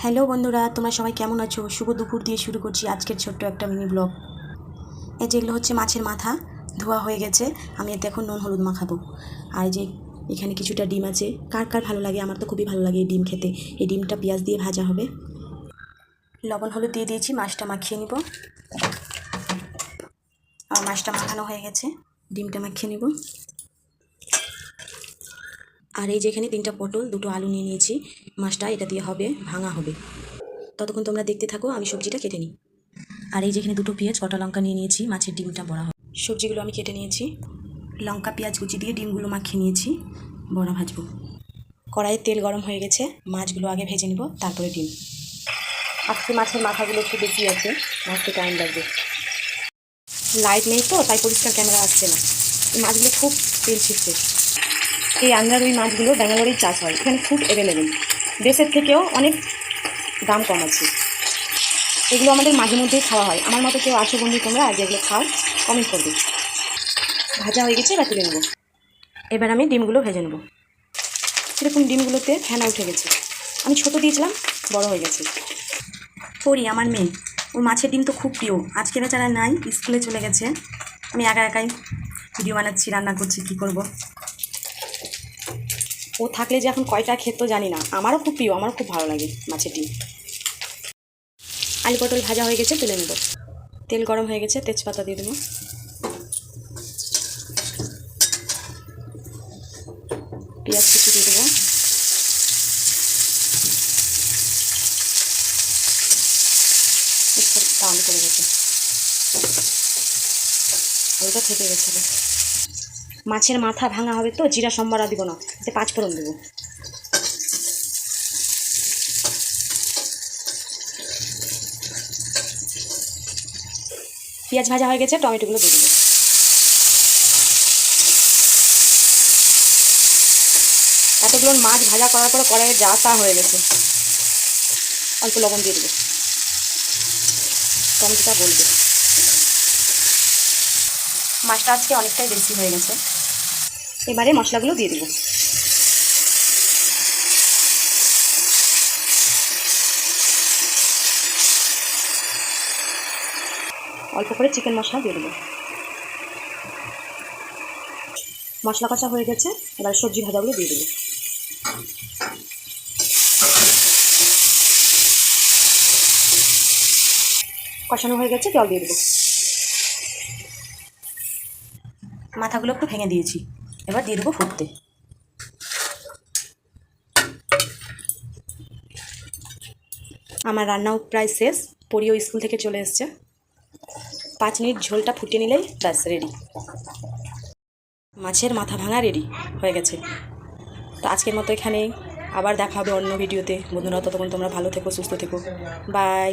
Hello বন্ধুরা, তোমরা সবাই কেমন আছো? শুভ দুপুর দিয়ে শুরু করছি আজকের ছোট্ট একটা মিনি ব্লগ এই যেগুলো হচ্ছে মাছের মাথা, ধোয়া হয়ে গেছে, আমি এতে এখন নুন হলুদ মাখাবো। আর যে এখানে কিছুটা ডিম আছে, কার কার ভালো লাগে? আমার তো খুবই ভালো লাগে এই ডিম খেতে। এই ডিমটা পেঁয়াজ দিয়ে ভাজা হবে। লবণ হলুদ দিয়ে দিয়েছি, মাছটা মাখিয়ে নিব। আর মাছটা মাখানো হয়ে গেছে, ডিমটা মাখিয়ে নিব। আর এই যেখানে তিনটা পটল, দুটো আলু নিয়ে নিয়েছি। মাছটা এটা দিয়ে হবে, ভাঙা হবে। ততক্ষণ তোমরা দেখতে থাকো, আমি সবজিটা কেটে নিই। আর এই যেখানে দুটো পেঁয়াজ, কটা লঙ্কা নিয়ে নিয়েছি, মাছের ডিমটা বড়া হবে। সবজিগুলো আমি কেটে নিয়েছি। লঙ্কা, পেঁয়াজ কুচি দিয়ে ডিমগুলো মাখিয়ে নিয়েছি, বড়া ভাজবো। কড়াইয়ে তেল গরম হয়ে গেছে, মাছগুলো আগে ভেজে নিব, তারপরে ডিম। আজকে মাছের মাথাগুলো একটু বেশি আছে, মাছতে টাইম লাগবে। লাইট নেই তো, তাই পরিষ্কার ক্যামেরা আসছে না। মাছগুলো খুব তেল ছিটছে এই আন্ধ্রার ওই মাছগুলো ব্যাঙ্গালোরেই চাষ হয়, এখানে খুব অ্যাভেলেবেল দেশের থেকেও অনেক দাম কম আছে। এগুলো আমাদের মাঝে মধ্যেই খাওয়া হয়। আমার মতো কেউ আছো বন্ধু তোমরা আর যেগুলো খাও কমেন্ট করবে। ভাজা হয়ে গেছে, এবার তুলে নেব। এবার আমি ডিমগুলো ভেজে নেব। সেরকম ডিমগুলোতে ফেনা উঠে গেছে। আমি ছোট দিয়েছিলাম, বড় হয়ে গেছে। পড়ি আমার মেয়ে। ওর মাছের ডিম তো খুব প্রিয়। আজকে বেচারা নাই, স্কুলে চলে গেছে, আমি একা একাই ভিডিও বানাচ্ছি, রান্না করছি, কী করব? ও থাকলে যে এখন কয়টা খেতো জানি না। আমারও খুব প্রিয়, আমারও খুব ভালো লাগে মাছের ডিম। আলু পটল ভাজা হয়ে গেছে, তুলে নেব। তেল গরম হয়ে গেছে, তেজপাতা দিয়ে দেবো। পেঁয়াজ কুচি দিয়ে দেবো। করে গেছে আলুটা থেকে গেছিল মাছের মাথা ভাঙা হবে তো, জিরা সম্বারা দিব না, এতে পাঁচ ফোড়ন দেবো। পেঁয়াজ ভাজা হয়ে গেছে, টমেটোগুলো দিয়ে দেবো। এতগুলো মাছ ভাজা করার পরে কড়াইয়ে যা তা হয়ে গেছে। অল্প লবণ দিয়ে দেবো। টমেটোটা বলবে মাছটা আজকে অনেকটাই বেশি হয়ে গেছে। এবারে মশলাগুলো দিয়ে দেবো। অল্প করে চিকেন মশলা দিয়ে দেবো। মশলা কষা হয়ে গেছে, এবার সবজি ভাজাগুলো দিয়ে দেবো। কষানো হয়ে গেছে, জল দিয়ে দেবো। মাথাগুলো একটু ভেঙে দিয়েছি। এবার দিয়ে দেবো ফুটতে। আমার রান্নাও প্রায় শেষ পরিও স্কুল থেকে চলে এসছে। পাঁচ মিনিট ঝোলটা ফুটিয়ে নিলেই ব্যাস রেডি মাছের মাথা ভাঙা রেডি হয়ে গেছে। তো আজকের মতো এখানেই। আবার দেখা হবে অন্য ভিডিওতে বন্ধুরা, ততক্ষণ তোমরা ভালো থেকো, সুস্থ থেকো। বাই